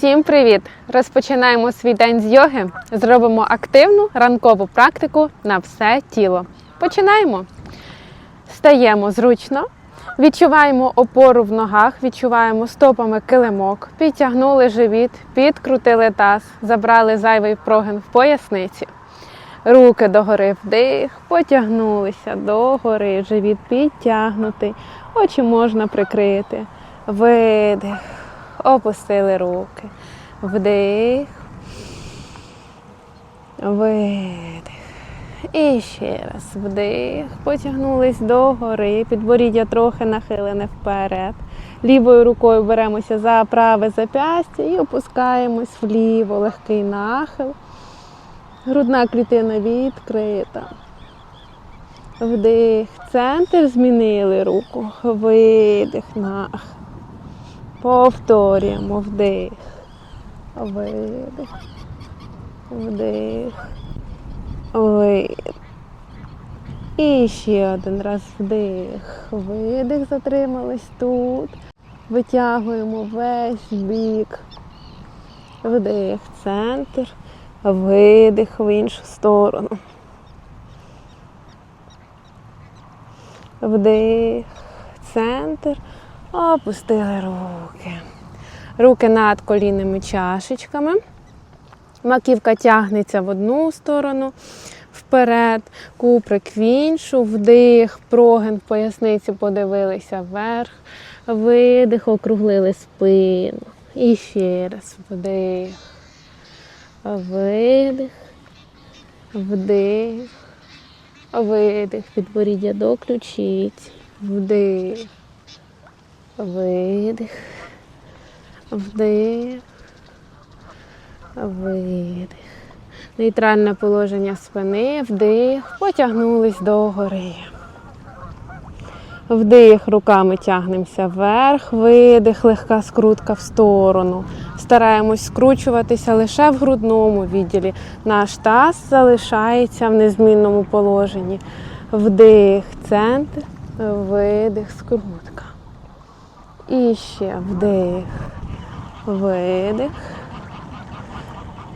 Всім привіт! Розпочинаємо свій день з йоги. Зробимо активну ранкову практику на все тіло. Починаємо. Стаємо зручно, відчуваємо опору в ногах, відчуваємо стопами килимок, підтягнули живіт, підкрутили таз, забрали зайвий прогин в поясниці. Руки догори вдих, потягнулися догори, живіт підтягнутий, очі можна прикрити. Видих, опустили руки. Вдих. Видих. І ще раз вдих. Потягнулись догори. Підборіддя трохи нахилене вперед. Лівою рукою беремося за праве зап'ястя і опускаємось вліво. Легкий нахил. Грудна клітина відкрита. Вдих. Центр змінили руку. Видих, нахил. Повторюємо вдих. Видих. Вдих. Видих. І ще один раз вдих. Видих. Затримались тут. Витягуємо весь бік. Вдих. Центр. Видих в іншу сторону. Вдих. Центр. Опустили руки. Руки над колінними чашечками. Маківка тягнеться в одну сторону, вперед, куприк в іншу, вдих, прогин в поясниці подивилися вверх, видих, округлили спину. І ще раз вдих, видих, вдих, видих, підборіддя до ключиць, вдих. Видих, вдих, видих. Нейтральне положення спини, вдих, потягнулись догори. Вдих, руками тягнемося вверх, видих, легка скрутка в сторону. Стараємось скручуватися лише в грудному відділі. Наш таз залишається в незмінному положенні. Вдих, центр, видих, скрутка. І ще вдих, видих,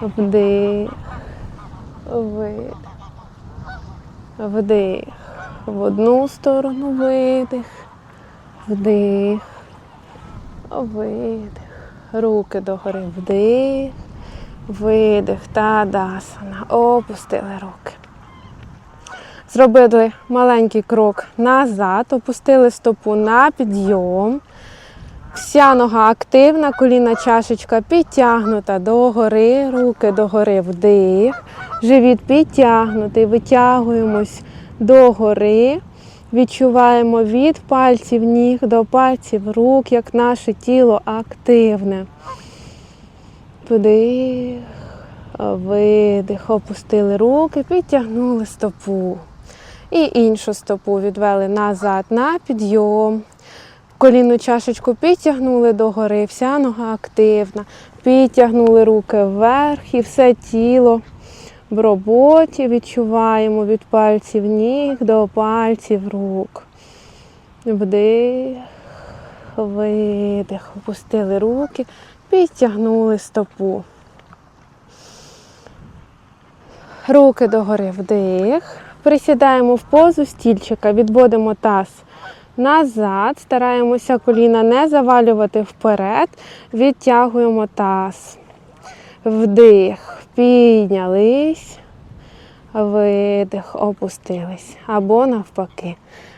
вдих, видих, вдих. В одну сторону видих, вдих, видих. Руки догори вдих, видих та дасана. Опустили руки. Зробили маленький крок назад, опустили стопу на підйом. Вся нога активна, коліна чашечка підтягнута догори, руки догори вдих, живіт підтягнутий, витягуємось догори, відчуваємо від пальців ніг до пальців рук, як наше тіло активне. Вдих, видих, опустили руки, підтягнули стопу. І іншу стопу відвели назад на підйом. Колінну чашечку підтягнули догори, вся нога активна. Підтягнули руки вверх і все тіло в роботі відчуваємо від пальців ніг до пальців рук. Вдих, видих, опустили руки, підтягнули стопу. Руки догори вдих. Присідаємо в позу стільчика, відводимо таз назад, стараємося коліна не завалювати вперед, відтягуємо таз. Вдих, піднялись, видих, опустились. Або навпаки.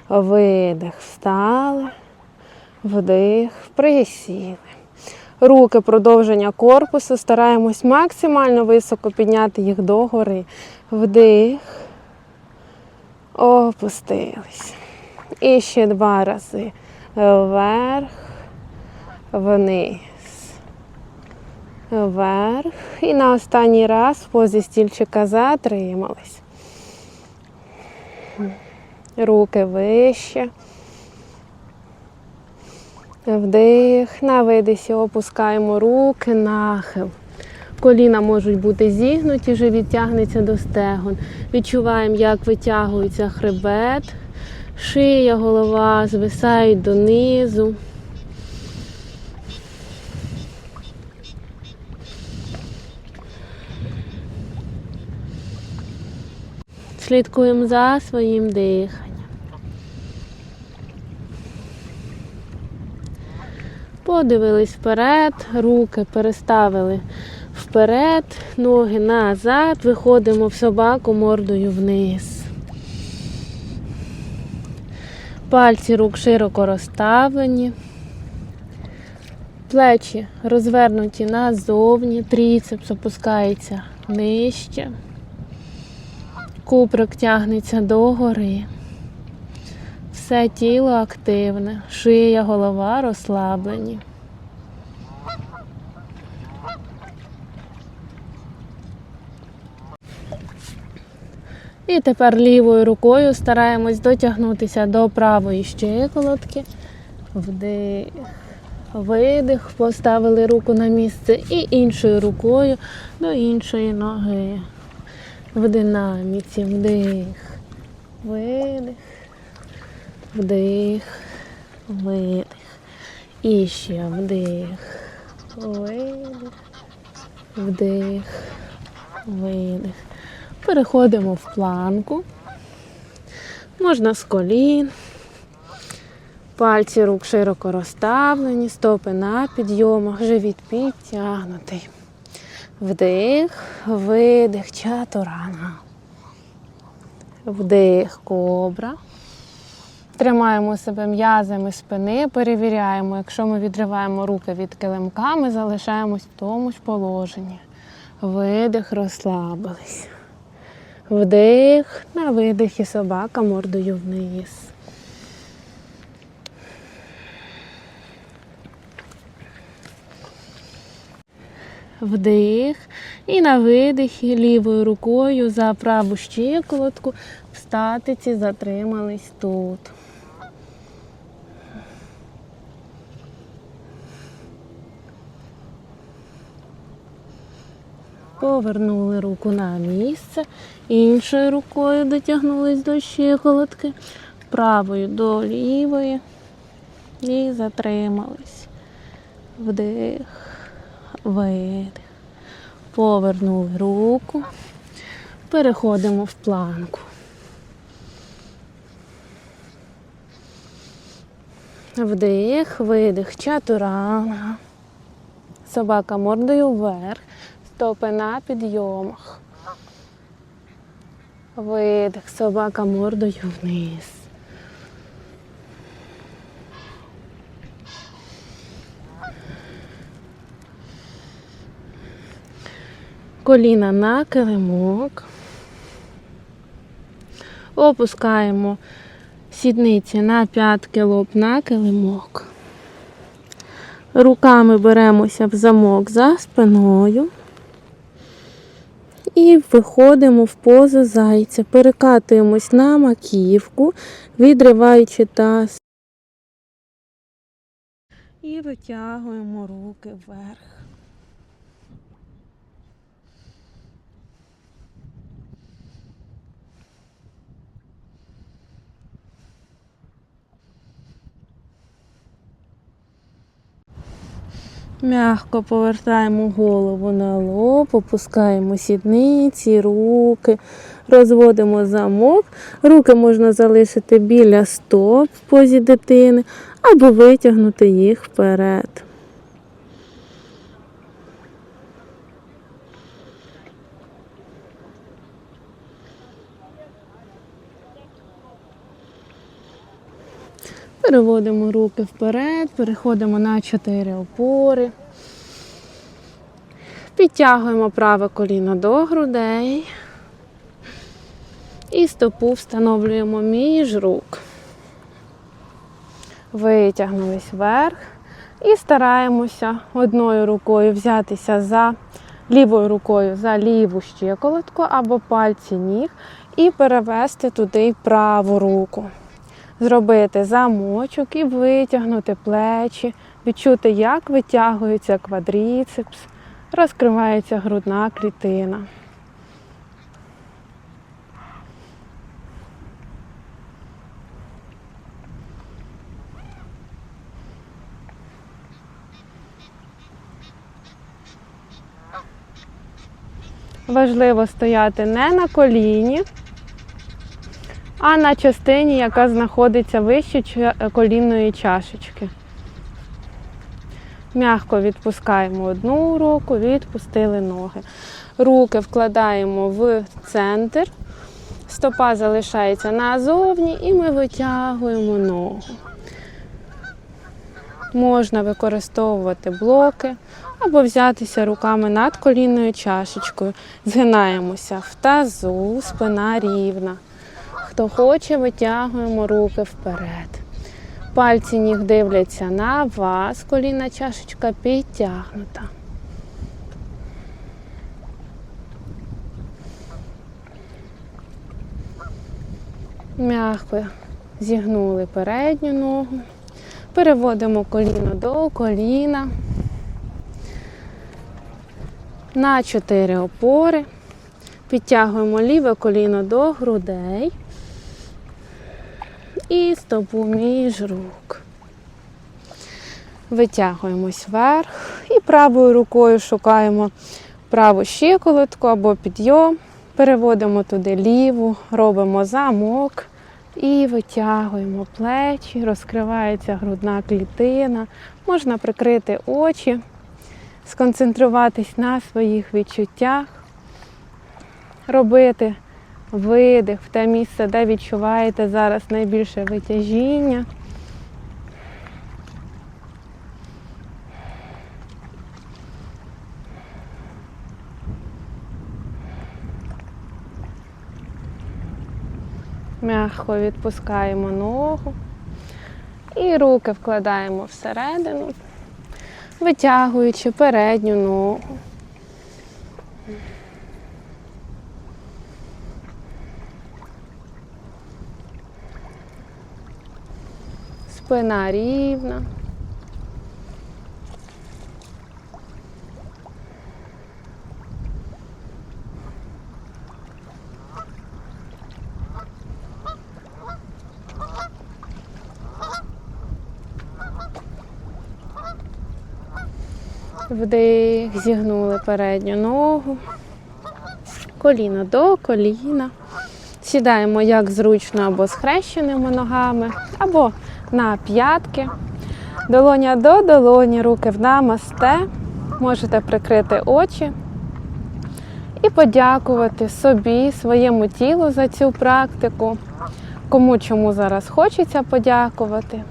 Видих, встали, вдих, присіли. Руки продовження корпусу. Стараємось максимально високо підняти їх догори. Вдих, опустились. І ще два рази. Вверх, вниз. Вверх. І на останній раз в позі стільчика затримались. Руки вище. Вдих. На видисі опускаємо руки, нахил. Коліна можуть бути зігнуті, живіт тягнеться до стегон. Відчуваємо, як витягується хребет, шия, голова звисають донизу. Слідкуємо за своїм диханням. Подивились вперед, руки переставили вперед, ноги назад, виходимо в собаку мордою вниз. Пальці рук широко розставлені. Плечі розвернуті назовні, тріцепс опускається нижче. Куприк тягнеться догори. Все тіло активне, шия, голова розслаблені. І тепер лівою рукою стараємось дотягнутися до правої щиколотки. Вдих, видих, поставили руку на місце і іншою рукою до іншої ноги. В динаміці вдих, видих, вдих, видих. І ще вдих, видих, вдих, видих. Переходимо в планку. Можна з колін. Пальці рук широко розставлені, стопи на підйомах, живіт підтягнутий. Вдих, видих, чатурана. Вдих, кобра. Тримаємо себе м'язами спини, перевіряємо. Якщо ми відриваємо руки від килимка, ми залишаємось в тому ж положенні. Видих, розслабились. Вдих, на видих і собака мордою вниз. Вдих. І на видихі лівою рукою за праву щиколотку в статиці затримались тут. Повернули руку на місце, іншою рукою дотягнулись до щиколотки, правою до лівої і затримались. Вдих, видих. Повернули руку. Переходимо в планку. Вдих, видих, чатуранга. Собака мордою вверх. Стопи на підйомах. Видих, собака мордою вниз. Коліна на килимок. Опускаємо сідниці на п'ятки лоб на килимок. Руками беремося в замок за спиною. І виходимо в позу зайця. Перекатуємось на маківку, відриваючи таз. І витягуємо руки вверх. Мягко повертаємо голову на лоб, опускаємо сідниці, руки, розводимо замок. Руки можна залишити біля стоп в позі дитини або витягнути їх вперед. Переводимо руки вперед, переходимо на чотири опори. Підтягуємо праве коліно до грудей. І стопу встановлюємо між рук. Витягнулись вверх. І стараємося одною рукою взятися за лівою рукою за ліву щиколотку або пальці ніг і перевести туди праву руку зробити замочок і витягнути плечі, відчути, як витягується квадріцепс, розкривається грудна клітина. Важливо стояти не на коліні, а на частині, яка знаходиться вище колінної чашечки. М'яко відпускаємо одну руку, відпустили ноги. Руки вкладаємо в центр, стопа залишається назовні і ми витягуємо ногу. Можна використовувати блоки або взятися руками над колінною чашечкою. Згинаємося в тазу, спина рівна. Хто хоче, витягуємо руки вперед. Пальці ніг дивляться на вас, колінна чашечка підтягнута. М'яко зігнули передню ногу. Переводимо коліно до коліна. На чотири опори. Підтягуємо ліве коліно до грудей і стопу між рук. Витягуємось вверх і правою рукою шукаємо праву щиколотку або підйом. Переводимо туди ліву, робимо замок і витягуємо плечі, розкривається грудна клітина. Можна прикрити очі, сконцентруватись на своїх відчуттях, робити видих в те місце, де відчуваєте зараз найбільше витяжіння. М'яко відпускаємо ногу і руки вкладаємо всередину, витягуючи передню ногу. Спина рівна. Вдих, зігнули передню ногу, коліно до коліна. Сідаємо як зручно або схрещеними ногами, або на п'ятки. Долоня до долоні, руки в намасте. Можете прикрити очі і подякувати собі, своєму тілу за цю практику. Кому чому зараз хочеться подякувати.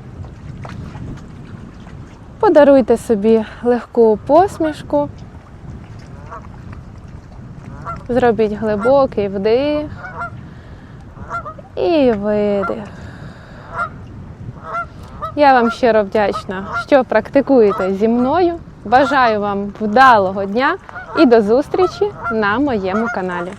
Подаруйте собі легку посмішку. Зробіть глибокий вдих і видих. Я вам щиро вдячна, що практикуєте зі мною. Бажаю вам вдалого дня і до зустрічі на моєму каналі.